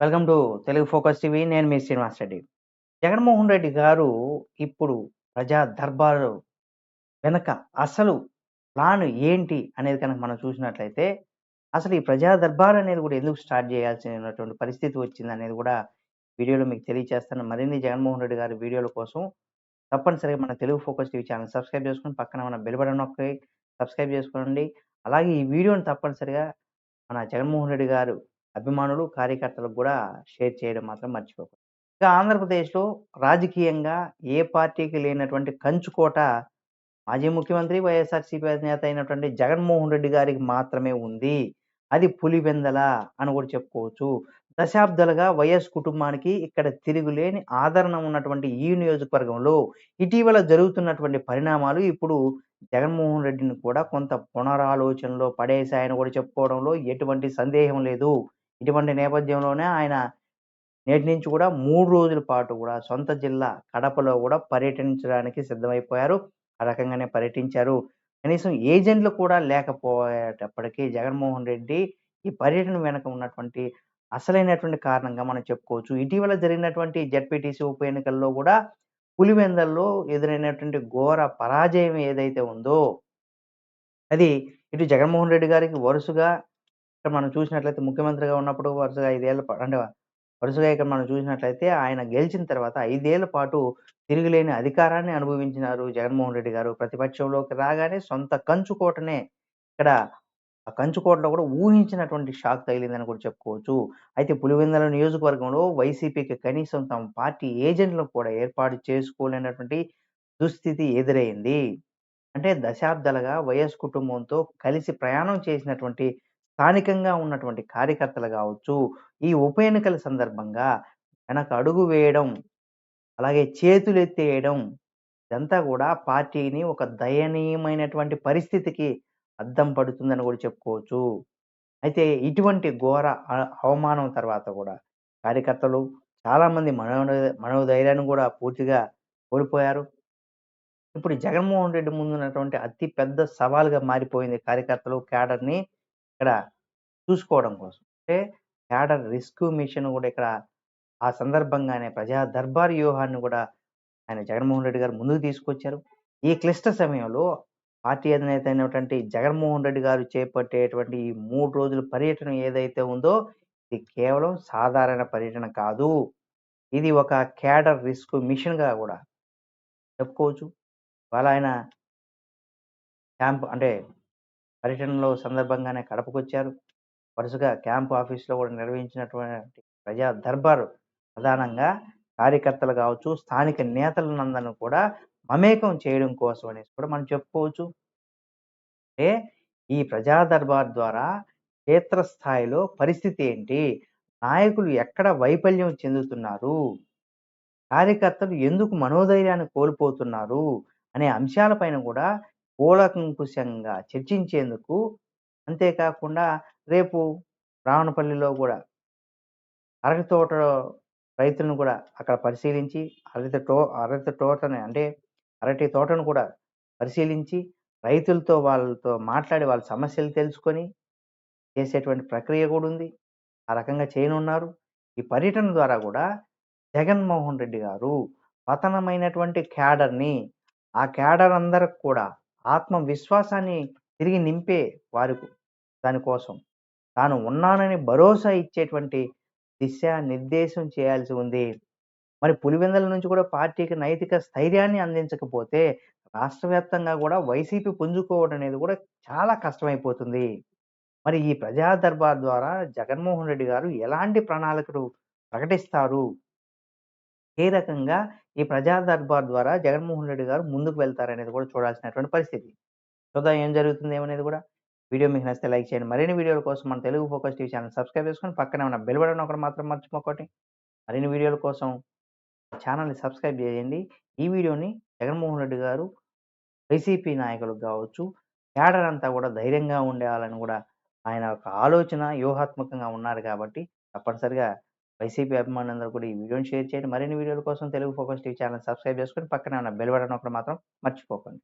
Welcome to Telugu Focus TV. నేను మీ శ్రీనివాస్ రెడ్డి. జగన్మోహన్ రెడ్డి గారు ఇప్పుడు ప్రజా దర్బారు వెనక అసలు ప్లాన్ ఏంటి అనేది కనుక మనం చూసినట్లయితే అసలు ఈ ప్రజా దర్బార్ అనేది కూడా ఎందుకు స్టార్ట్ చేయాల్సినటువంటి పరిస్థితి వచ్చింది అనేది కూడా వీడియోలో మీకు తెలియజేస్తాను మరిన్ని జగన్మోహన్ రెడ్డి గారి వీడియోల కోసం తప్పనిసరిగా మన Telugu Focus TV channel subscribe చేసుకుని పక్కన మన బెల్ బటన్ నొక్కి సబ్స్క్రైబ్ చేసుకోండి. అలాగే ఈ వీడియోని తప్పనిసరిగా మన జగన్మోహన్ రెడ్డి గారు అభిమానులు కార్యకర్తలకు కూడా షేర్ చేయడం మాత్రం మర్చిపోకూడదు. ఇక ఆంధ్రప్రదేశ్లో రాజకీయంగా ఏ పార్టీకి లేనటువంటి కంచుకోట మాజీ ముఖ్యమంత్రి వైఎస్ఆర్సీపీ అధినేత అయినటువంటి జగన్మోహన్ రెడ్డి గారికి మాత్రమే ఉంది. అది పులివెందల అని కూడా చెప్పుకోవచ్చు. దశాబ్దాలుగా వైఎస్ కుటుంబానికి ఇక్కడ తిరుగులేని ఆదరణ ఉన్నటువంటి ఈ నియోజకవర్గంలో ఇటీవల జరుగుతున్నటువంటి పరిణామాలు ఇప్పుడు జగన్మోహన్ రెడ్డిని కూడా కొంత పునరాలోచనలో పడేశాయని కూడా చెప్పుకోవడంలో ఎటువంటి సందేహం లేదు. ఇటువంటి నేపథ్యంలోనే ఆయన నేటి నుంచి కూడా మూడు రోజుల పాటు కూడా సొంత జిల్లా కడపలో కూడా పర్యటించడానికి సిద్ధమైపోయారు. ఆ రకంగానే పర్యటించారు. కనీసం ఏజెంట్లు కూడా లేకపోయేటప్పటికీ జగన్మోహన్ రెడ్డి ఈ పర్యటన వెనక ఉన్నటువంటి అసలైనటువంటి కారణంగా మనం చెప్పుకోవచ్చు. ఇటీవల జరిగినటువంటి జడ్పీటీసీ ఉప ఎన్నికల్లో కూడా పులివెందల్లో ఎదురైనటువంటి ఘోర పరాజయం ఏదైతే ఉందో అది ఇటు జగన్మోహన్ రెడ్డి గారికి వరుసగా ఇక్కడ మనం చూసినట్లయితే ముఖ్యమంత్రిగా ఉన్నప్పుడు వరుసగా ఐదేళ్ళ అంటే వరుసగా ఇక్కడ మనం చూసినట్లయితే ఆయన గెలిచిన తర్వాత ఐదేళ్ళ పాటు తిరుగులేని అధికారాన్ని అనుభవించినారు జగన్మోహన్ రెడ్డి గారు. ప్రతిపక్షంలోకి రాగానే సొంత కంచుకోటనే ఇక్కడ ఆ కంచుకోటలో కూడా ఊహించినటువంటి షాక్ తగిలిందని కూడా చెప్పుకోవచ్చు. అయితే పులివెందుల నియోజకవర్గంలో వైసీపీకి కనీసం తమ పార్టీ ఏజెంట్లను కూడా ఏర్పాటు చేసుకోలేనటువంటి దుస్థితి ఎదురైంది. అంటే దశాబ్దాలుగా వైఎస్ కుటుంబంతో కలిసి ప్రయాణం చేసినటువంటి స్థానికంగా ఉన్నటువంటి కార్యకర్తలు కావచ్చు ఈ ఉప ఎన్నికల సందర్భంగా వెనక అడుగు వేయడం అలాగే చేతులు ఎత్తేయడం ఇదంతా కూడా పార్టీని ఒక దయనీయమైనటువంటి పరిస్థితికి అద్దం పడుతుందని కూడా చెప్పుకోవచ్చు. అయితే ఇటువంటి ఘోర అవమానం తర్వాత కూడా కార్యకర్తలు చాలామంది మనో మనోధైర్యాన్ని కూడా పూర్తిగా కోల్పోయారు. ఇప్పుడు జగన్మోహన్ రెడ్డి ముందున్నటువంటి అతి పెద్ద సవాల్గా మారిపోయింది కార్యకర్తలు క్యాడర్ని. ఇక్కడ చూసుకోవడం కోసం. అంటే క్యాడర్ రిస్క్ మిషన్ కూడా ఇక్కడ ఆ సందర్భంగానే ప్రజా దర్బార్ వ్యూహాన్ని కూడా ఆయన జగన్మోహన్ రెడ్డి గారు ముందుకు తీసుకొచ్చారు. ఈ క్లిష్ట సమయంలో పార్టీ అధినేత అయినటువంటి జగన్మోహన్ రెడ్డి గారు చేపట్టేటువంటి ఈ మూడు రోజుల పర్యటన ఏదైతే ఉందో ఇది కేవలం సాధారణ పర్యటన కాదు. ఇది ఒక క్యాడర్ రిస్క్ మిషన్గా కూడా చెప్పుకోవచ్చు. వాళ్ళ ఆయన క్యాంప్ అంటే పర్యటనలో సందర్భంగానే కడపకొచ్చారు. వరుసగా క్యాంప్ ఆఫీసులో కూడా నిర్వహించినటువంటి ప్రజా దర్బారు ప్రధానంగా కార్యకర్తలు కావచ్చు స్థానిక నేతలనందరూ కూడా మమేకం చేయడం కోసం అనేసి కూడా మనం చెప్పుకోవచ్చు. అంటే ఈ ప్రజా దర్బార్ ద్వారా క్షేత్రస్థాయిలో పరిస్థితి ఏంటి? నాయకులు ఎక్కడ వైఫల్యం చెందుతున్నారు? కార్యకర్తలు ఎందుకు మనోధైర్యాన్ని కోల్పోతున్నారు? అనే అంశాలపైన కూడా కూలకంకుశంగా చర్చించేందుకు అంతేకాకుండా రేపు రావణపల్లిలో కూడా అరటి తోట రైతులను కూడా అక్కడ పరిశీలించి అరటి తో అరటి తోటని అంటే అరటి తోటను కూడా పరిశీలించి రైతులతో వాళ్ళతో మాట్లాడి వాళ్ళ సమస్యలు తెలుసుకొని చేసేటువంటి ప్రక్రియ కూడా ఉంది. ఆ రకంగా చేయనున్నారు. ఈ పర్యటన ద్వారా కూడా జగన్మోహన్ రెడ్డి గారు పతనమైనటువంటి క్యాడర్ని ఆ క్యాడర్ అందరికి కూడా ఆత్మవిశ్వాసాన్ని తిరిగి నింపే వారి దానికోసం తాను ఉన్నానని భరోసా ఇచ్చేటువంటి దిశ నిర్దేశం చేయాల్సి ఉంది. మరి పులివెందల నుంచి కూడా పార్టీకి నైతిక స్థైర్యాన్ని అందించకపోతే రాష్ట్ర వ్యాప్తంగా కూడా వైసీపీ పుంజుకోవడం అనేది కూడా చాలా కష్టమైపోతుంది. మరి ఈ ప్రజా దర్బార్ ద్వారా జగన్మోహన్ రెడ్డి గారు ఎలాంటి ప్రణాళికలు ప్రకటిస్తారు? ఏ రకంగా ఈ ప్రజా దర్బార్ ద్వారా జగన్మోహన్ రెడ్డి గారు ముందుకు వెళ్తారనేది కూడా చూడాల్సినటువంటి పరిస్థితి. చూద్దాం ఏం జరుగుతుంది ఏమనేది కూడా. వీడియో మీకు నచ్చితే లైక్ చేయండి. మరిన్ని వీడియోల కోసం మన Telugu Focus TV channel subscribe చేసుకొని పక్కనే ఉన్న బెల్ బటన్ ఒకటి మాత్రం మర్చిపోకండి మరిన్ని వీడియోల కోసం ఛానల్ని సబ్స్క్రైబ్ చేయండి. ఈ వీడియోని జగన్మోహన్ రెడ్డి గారు వైసీపీ నాయకులకు కావచ్చు క్యాడర్ అంతా కూడా ధైర్యంగా ఉండేవాళ్ళని కూడా ఆయన ఒక ఆలోచన వ్యూహాత్మకంగా ఉన్నారు కాబట్టి తప్పనిసరిగా వైసీపీ అభిమానులందరూ కూడా ఈ వీడియోని షేర్ చేయండి. మరిన్ని వీడియోల కోసం Telugu Focus TV channel subscribe చేసుకొని పక్కనే ఉన్న బెల్ బటన్ ఒకటి మాత్రం మర్చిపోకండి.